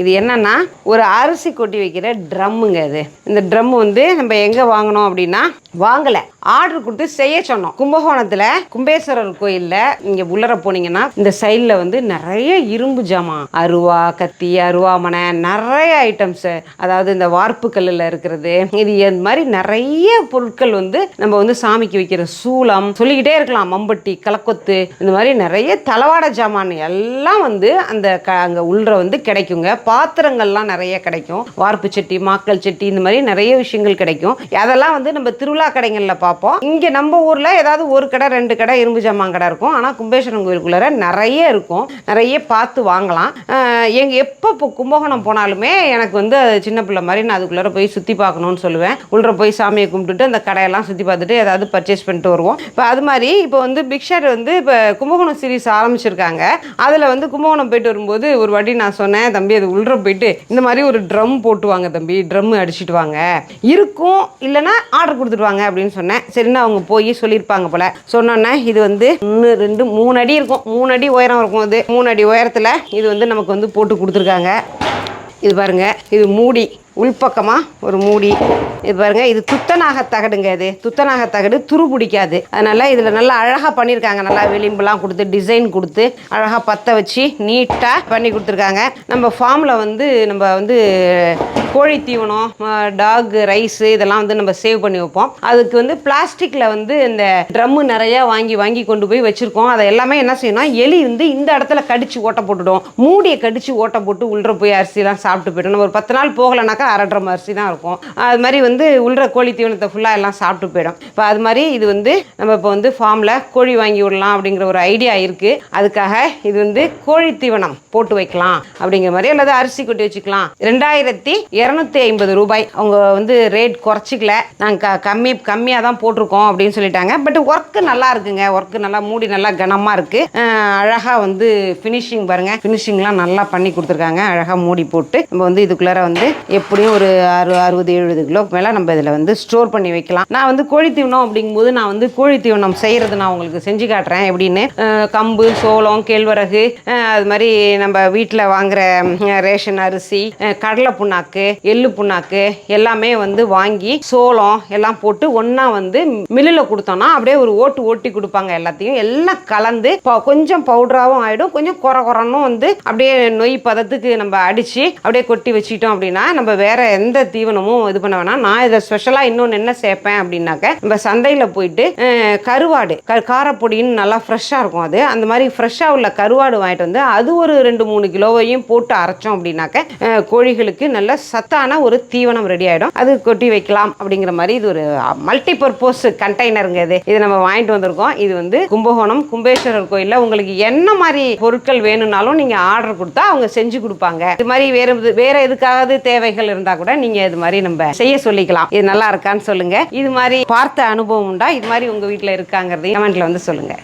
இது என்னன்னா ஒரு அரிசி கொட்டி வைக்கிற ட்ரம்முங்க இது. இந்த ட்ரம் வந்து நம்ம எங்கே வாங்கினோம் அப்படின்னா வாங்கலை. ஆர்டர் கொடுத்து செய்ய சொன்னோம். கும்பகோணத்தில் கும்பேஸ்வரர் கோயிலில் இங்கே உள்ளர போனீங்கன்னா இந்த சைடில் வந்து நிறைய இரும்பு ஜாமான் அருவா கத்தி அருவாமனை நிறைய ஐட்டம்ஸ் அதாவது இந்த வார்ப்பு கல்லில் இருக்கிறது இது இந்த மாதிரி நிறைய பொருட்கள் வந்து நம்ம வந்து சாமிக்கு வைக்கிற சூளம் சொல்லிக்கிட்டே இருக்கலாம். மம்பட்டி கலக்கொத்து இந்த மாதிரி நிறைய தளவாட ஜாமான் எல்லாம் வந்து அந்த க அங்கே உள்ள வந்து கிடைக்குங்க. பாத்திரங்கள்லாம் நிறைய கிடைக்கும். வார்ப்பு சட்டி மாக்கல் சட்டி இந்த மாதிரி நிறைய விஷயங்கள் கிடைக்கும். அதெல்லாம் வந்து நம்ம திருவிழா கடைகளில் பார்ப்போம். இங்கே நம்ம ஊரில் ஏதாவது ஒரு கடை ரெண்டு கடை இரும்பு ஜாமான் கடை இருக்கும். ஆனால் கும்பேஸ்வரன் கோயிலுக்குள்ளார நிறைய இருக்கும். நிறைய பார்த்து வாங்கலாம். எங்கள் எப்போ இப்போ கும்பகோணம் போனாலுமே எனக்கு வந்து அது சின்ன பிள்ளை மாதிரி நான் அதுக்குள்ளார போய் சுற்றி பார்க்கணும்னு சொல்லுவேன். உள்ள போய் சாமியை கும்பிட்டுட்டு அந்த கடையெல்லாம் சுற்றி பார்த்துட்டு ஏதாவது பர்ச்சேஸ் பண்ணிட்டு வருவோம். இப்போ அது மாதிரி இப்போ வந்து பிக்ஷர் வந்து இப்போ கும்பகோணம் சீரிஸ் ஆரம்பிச்சிருக்காங்க. அதில் வந்து கும்பகோணம் போயிட்டு வரும்போது ஒரு வாட்டி நான் சொன்னேன் தம்பி அது உள்ள போயிட்டு இந்த மாதிரி ஒரு ட்ரம் போட்டு வாங்க தம்பி ட்ரம் அடிச்சிட்டு வாங்க. இருக்கும் இல்லைன்னா ஆர்டர் கொடுத்துட்டு வாங்க அப்படின்னு சொன்னேன். சரின்னு அவங்க போய் சொல்லியிருப்பாங்க போல. சொன்னோன்னே இது வந்து ஒன்று ரெண்டு மூணு அடி இருக்கும். மூணு அடி உயரம் இருக்கும் அது. மூணு அடி உயரத்தில் இது வந்து நமக்கு வந்து போட்டு கொடுத்துருக்காங்க. இது பாருங்க இது மூடி. உள்பக்கமாக ஒரு மூடி. இது பாருங்கள் இது துத்தநாக தகடுங்க இது. துத்தநாக தகடு துரு பிடிக்காது. அதனால இதில் நல்லா அழகாக பண்ணியிருக்காங்க நல்லா விளிம்புலாம் கொடுத்து டிசைன் கொடுத்து அழகாக பற்ற வச்சு நீட்டாக பண்ணி கொடுத்துருக்காங்க. நம்ம ஃபார்மில் வந்து நம்ம வந்து கோழி தீவனம் டாக் ரைஸு இதெல்லாம் வந்து நம்ம சேவ் பண்ணி வைப்போம். அதுக்கு வந்து பிளாஸ்டிக்கில் வந்து இந்த ட்ரம்மு நிறையா வாங்கி வாங்கி கொண்டு போய் வச்சுருக்கோம். அதை எல்லாமே என்ன செய்யணும் எலி வந்து இந்த இடத்துல கடிச்சு ஓட்ட போட்டுடும். மூடியை கடிச்சு ஓட்ட போட்டு உள்ள போய் அரிசிலாம் சாப்பிட்டு போயிடும். நம்ம ஒரு பத்து நாள் போகலைனாக்கா அரை ட்ரம் அரிசி தான் இருக்கும். அது மாதிரி வந்து உள்ள கோழி தீவனத்தை ஃபுல்லாக எல்லாம் சாப்பிட்டு போயிடும். இப்போ அது மாதிரி இது வந்து நம்ம இப்போ வந்து ஃபார்மில் கோழி வாங்கி விடலாம் அப்படிங்கிற ஒரு ஐடியா இருக்குது அதுக்காக இது வந்து கோழி தீவனம் போட்டு வைக்கலாம் அப்படிங்கிற மாதிரி அல்லது அரிசி கொட்டி வச்சுக்கலாம். ரெண்டாயிரத்தி இரநூத்தி ஐம்பது ரூபாய். அவங்க வந்து ரேட் குறைச்சிக்கல. நாங்கள் க கம்மி கம்மியாக தான் போட்டிருக்கோம் அப்படின்னு சொல்லிட்டாங்க. பட் ஒர்க்கு நல்லா இருக்குங்க. ஒர்க்கு நல்லா மூடி நல்லா கனமாக இருக்குது அழகாக வந்து ஃபினிஷிங் பாருங்கள் ஃபினிஷிங்லாம் நல்லா பண்ணி கொடுத்துருக்காங்க. அழகாக மூடி போட்டு நம்ம வந்து இதுக்குள்ளார வந்து எப்படியும் ஒரு அறு அறுபது எழுபது கிலோ மேலே நம்ம இதில் வந்து ஸ்டோர் பண்ணி வைக்கலாம். நான் வந்து கோழி தீவனம் அப்படிங்கும்போது நான் வந்து கோழி தீவனம் செய்கிறது நான் உங்களுக்கு செஞ்சு காட்டுறேன். எப்படின்னு கம்பு சோளம் கேழ்வரகு அது மாதிரி நம்ம வீட்டில் வாங்குற ரேஷன் அரிசி கடலை புண்ணாக்கு எள்ளு புண்ணாக்கு எல்லாமே வந்து வாங்கி சோளம் எல்லாம் போட்டு ஒன்றா வந்து மில்லில் கொடுத்தோம்னா அப்படியே ஒரு ஓட்டு ஓட்டி கொடுப்பாங்க எல்லாத்தையும். எல்லாம் கலந்து ப- கொஞ்சம் பவுடராகவும் ஆகிடும் கொஞ்சம் குறை குறன்னும் வந்து அப்படியே நொய் பதத்துக்கு நம்ம அடித்து அப்படியே கொட்டி வச்சுட்டோம் அப்படின்னா நம்ம வேற எந்த தீவனமும் இது பண்ண வேணாம். நான் இதை ஸ்பெஷலாக இன்னொன்று என்ன சேர்ப்பேன் அப்படின்னாக்க நம்ம சந்தையில் போயிட்டு கருவாடு க காரப்பொடின்னு நல்லா ஃப்ரெஷ்ஷாக இருக்கும் அது. அந்த மாதிரி ஃப்ரெஷ்ஷாக உள்ள கருவாடு வாங்கிட்டு வந்து அது ஒரு ரெண்டு மூணு கிலோவையும் போட்டு அரைச்சோம் அப்படின்னாக்க கோழிகளுக்கு நல்ல சத்தான ஒரு தீவனம் ரெடி ஆகிடும் அது கொட்டி வைக்கலாம் அப்படிங்கிற மாதிரி இது ஒரு மல்டி பர்பஸ் கண்டெய்னருங்க இது. இது நம்ம வாங்கிட்டு வந்திருக்கோம். இது வந்து கும்பகோணம் கும்பேஸ்வரர் கோயிலில் உங்களுக்கு என்ன மாதிரி பொருட்கள் வேணும்னாலும் நீங்கள் ஆர்டர் கொடுத்தா அவங்க செஞ்சு கொடுப்பாங்க. இது மாதிரி வேறு வேறு எதுக்காவது தேவைகள் இருந்தால் கூட நீங்கள் இது மாதிரி நம்ம செய்ய சொல்லிக்கலாம். இது நல்லா இருக்கான்னு சொல்லுங்க. இது மாதிரி பார்த்த அனுபவம் உண்டா? இது மாதிரி உங்கள் வீட்டில் இருக்காங்கிறதையும் கமெண்ட்ல வந்து சொல்லுங்க.